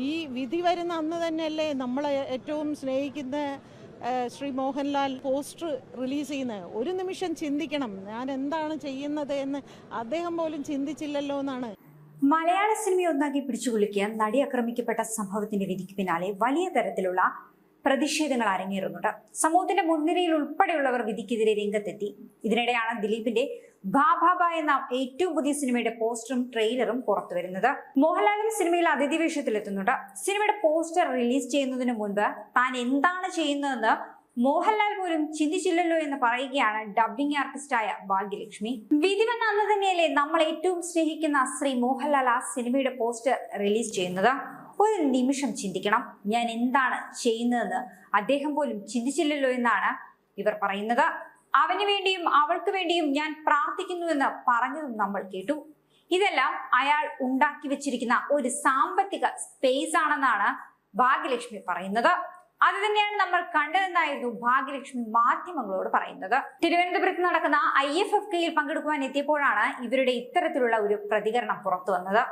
ഈ വിധി വരുന്ന അന്ന് തന്നെയല്ലേ നമ്മൾ ഏറ്റവും സ്നേഹിക്കുന്ന ശ്രീ മോഹൻലാൽ പോസ്റ്റർ റിലീസ് ചെയ്യുന്നത് ഒരു നിമിഷം ചിന്തിക്കണം. ഞാൻ എന്താണ് ചെയ്യുന്നത് എന്ന് അദ്ദേഹം പോലും ചിന്തിച്ചില്ലല്ലോ എന്നാണ്. മലയാള സിനിമയെ ഒന്നാക്കി പിടിച്ചുകുലുക്കിയ നടി ആക്രമിക്കപ്പെട്ട സംഭവത്തിന്റെ വിധിക്ക് പിന്നാലെ വലിയ തരത്തിലുള്ള പ്രതിഷേധങ്ങൾ അരങ്ങേറുന്നുണ്ട്. സമൂഹത്തിന്റെ മുൻനിരയിൽ ഉൾപ്പെടെയുള്ളവർ വിധിക്കെതിരെ രംഗത്തെത്തി. ഇതിനിടെയാണ് ദിലീപിന്റെ ബാബാബ എന്ന ഏറ്റവും പുതിയ സിനിമയുടെ പോസ്റ്ററും ട്രെയിലറും പുറത്തു വരുന്നത്. മോഹൻലാലും സിനിമയിൽ അതിഥി വേഷത്തിലെത്തുന്നുണ്ട്. സിനിമയുടെ പോസ്റ്റർ റിലീസ് ചെയ്യുന്നതിന് മുൻപ് താൻ എന്താണ് ചെയ്യുന്നതെന്ന് മോഹൻലാൽ പോലും ചിന്തിച്ചില്ലല്ലോ എന്ന് പറയുകയാണ് ഡബ്ബിംഗ് ആർട്ടിസ്റ്റായ ഭാഗ്യലക്ഷ്മി. വിധി വന്ന അന്ന് തന്നെയല്ലേ നമ്മൾ ഏറ്റവും സ്നേഹിക്കുന്ന ശ്രീ മോഹൻലാൽ ആ സിനിമയുടെ പോസ്റ്റർ റിലീസ് ചെയ്യുന്നത്? ഒരു നിമിഷം ചിന്തിക്കണം. ഞാൻ എന്താണ് ചെയ്യുന്നതെന്ന് അദ്ദേഹം പോലും ചിന്തിച്ചില്ലല്ലോ എന്നാണ് ഇവർ പറയുന്നത്. അവന് വേണ്ടിയും അവൾക്ക് വേണ്ടിയും ഞാൻ പ്രാർത്ഥിക്കുന്നുവെന്ന് പറഞ്ഞതും നമ്മൾ കേട്ടു. ഇതെല്ലാം അയാൾ ഉണ്ടാക്കി വെച്ചിരിക്കുന്ന ഒരു സാമ്പത്തിക സ്പേസ് ആണെന്നാണ് ഭാഗ്യലക്ഷ്മി പറയുന്നത്. അത് തന്നെയാണ് നമ്മൾ കണ്ടതെന്നായിരുന്നു ഭാഗ്യലക്ഷ്മി മാധ്യമങ്ങളോട് പറയുന്നത്. തിരുവനന്തപുരത്ത് നടക്കുന്ന ഐ എഫ് എഫ് കെയിൽ പങ്കെടുക്കുവാൻ എത്തിയപ്പോഴാണ് ഇവരുടെ ഇത്തരത്തിലുള്ള ഒരു പ്രതികരണം പുറത്തു വന്നത്.